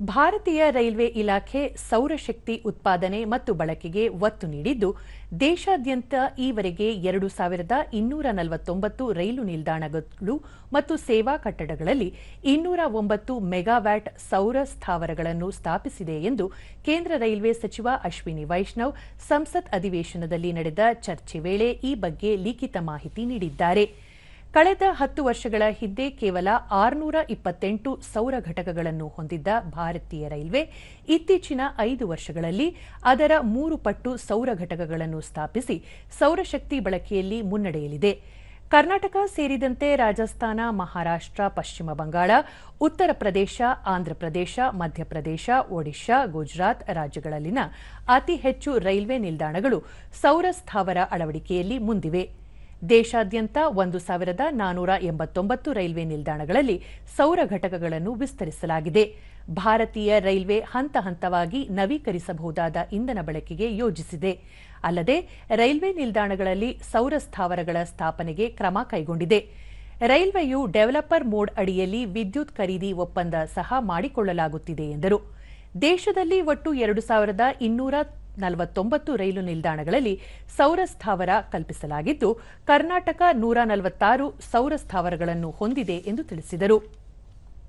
ಭಾರತೀಯ ರೈಲ್ವೆ ಇಲಾಖೆ ಸೌರಶಕ್ತಿ ಉತ್ಪಾದನೆ ಮತ್ತು ಬಳಕೆಗೆ ಒತ್ತು ನೀಡಿದ್ದು, ದೇಶಾದ್ಯಂತ ಈವರೆಗೆ ಎರಡು ಸಾವಿರದ ಇನ್ನೂರ ನಲವತ್ತೊಂಬತ್ತು ರೈಲು ನಿಲ್ದಾಣಗಳು ಮತ್ತು ಸೇವಾ ಕಟ್ಟಡಗಳಲ್ಲಿ ಇನ್ನೂರ ಒಂಬತ್ತು ಮೆಗಾವ್ಯಾಟ್ ಸೌರ ಸ್ಥಾವರಗಳನ್ನು ಸ್ಥಾಪಿಸಿದೆ ಎಂದು ಕೇಂದ್ರ ರೈಲ್ವೆ ಸಚಿವ ಅಶ್ವಿನಿ ವೈಷ್ಣವ್ ಸಂಸತ್ ಅಧಿವೇಶನದಲ್ಲಿ ನಡೆದ ಚರ್ಚೆ ವೇಳೆ ಈ ಬಗ್ಗೆ ಲಿಖಿತ ಮಾಹಿತಿ ನೀಡಿದ್ದಾರೆ. ಕಳೆದ ಹತ್ತು ವರ್ಷಗಳ ಹಿಂದೆ ಕೇವಲ ಆರುನೂರ ಇಪ್ಪತ್ತೆಂಟು ಸೌರ ಘಟಕಗಳನ್ನು ಹೊಂದಿದ್ದ ಭಾರತೀಯ ರೈಲ್ವೆ ಇತ್ತೀಚಿನ ಐದು ವರ್ಷಗಳಲ್ಲಿ ಅದರ ಮೂರು ಪಟ್ಟು ಸೌರ ಘಟಕಗಳನ್ನು ಸ್ಥಾಪಿಸಿ ಸೌರಶಕ್ತಿ ಬಳಕೆಯಲ್ಲಿ ಮುನ್ನಡೆಯಲಿದೆ. ಕರ್ನಾಟಕ ಸೇರಿದಂತೆ ರಾಜಸ್ಥಾನ, ಮಹಾರಾಷ್ಟ್ರ, ಪಶ್ಚಿಮ ಬಂಗಾಳ, ಉತ್ತರ ಪ್ರದೇಶ ಆಂಧ್ರಪ್ರದೇಶ ಮಧ್ಯಪ್ರದೇಶ ಒಡಿಶಾ, ಗುಜರಾತ್ ರಾಜ್ಯಗಳಲ್ಲಿನ ಅತಿ ಹೆಚ್ಚು ರೈಲ್ವೆ ನಿಲ್ದಾಣಗಳು ಸೌರ ಸ್ಥಾವರ ಅಳವಡಿಕೆಯಲ್ಲಿ ಮುಂದಿವೆ. ದೇಶಾದ್ಯಂತ ಒಂದು ಸಾವಿರದ ನಾನೂರ ಎಂಬತ್ತೊಂಬತ್ತು ರೈಲ್ವೆ ನಿಲ್ದಾಣಗಳಲ್ಲಿ ಸೌರ ಘಟಕಗಳನ್ನು ವಿಸ್ತರಿಸಲಾಗಿದೆ. ಭಾರತೀಯ ರೈಲ್ವೆ ಹಂತ ಹಂತವಾಗಿ ನವೀಕರಿಸಬಹುದಾದ ಇಂಧನ ಬಳಕೆಗೆ ಯೋಜಿಸಿದೆ. ಅಲ್ಲದೆ ರೈಲ್ವೆ ನಿಲ್ದಾಣಗಳಲ್ಲಿ ಸೌರ ಸ್ಥಾವರಗಳ ಸ್ಥಾಪನೆಗೆ ಕ್ರಮ ಕೈಗೊಂಡಿದೆ. ರೈಲ್ವೆಯು ಡೆವಲಪರ್ ಮೋಡ್ ಅಡಿಯಲ್ಲಿ ವಿದ್ಯುತ್ ಖರೀದಿ ಒಪ್ಪಂದ ಸಹ ಮಾಡಿಕೊಳ್ಳಲಾಗುತ್ತಿದೆ ಎಂದರು. ದೇಶದಲ್ಲಿ ಒಟ್ಟು ಎರಡು ಸಾವಿರದ ಇನ್ನೂರ ನಲವತ್ತೊಂಬತ್ತು ರೈಲು ನಿಲ್ದಾಣಗಳಲ್ಲಿ ಸೌರ ಸ್ಥಾವರ ಕಲ್ಪಿಸಲಾಗಿದ್ದು ಕರ್ನಾಟಕ ನೂರ ನಲವತ್ತಾರು ಸೌರ ಸ್ಥಾವರಗಳನ್ನು ಹೊಂದಿದೆ ಎಂದು ತಿಳಿಸಿದರು.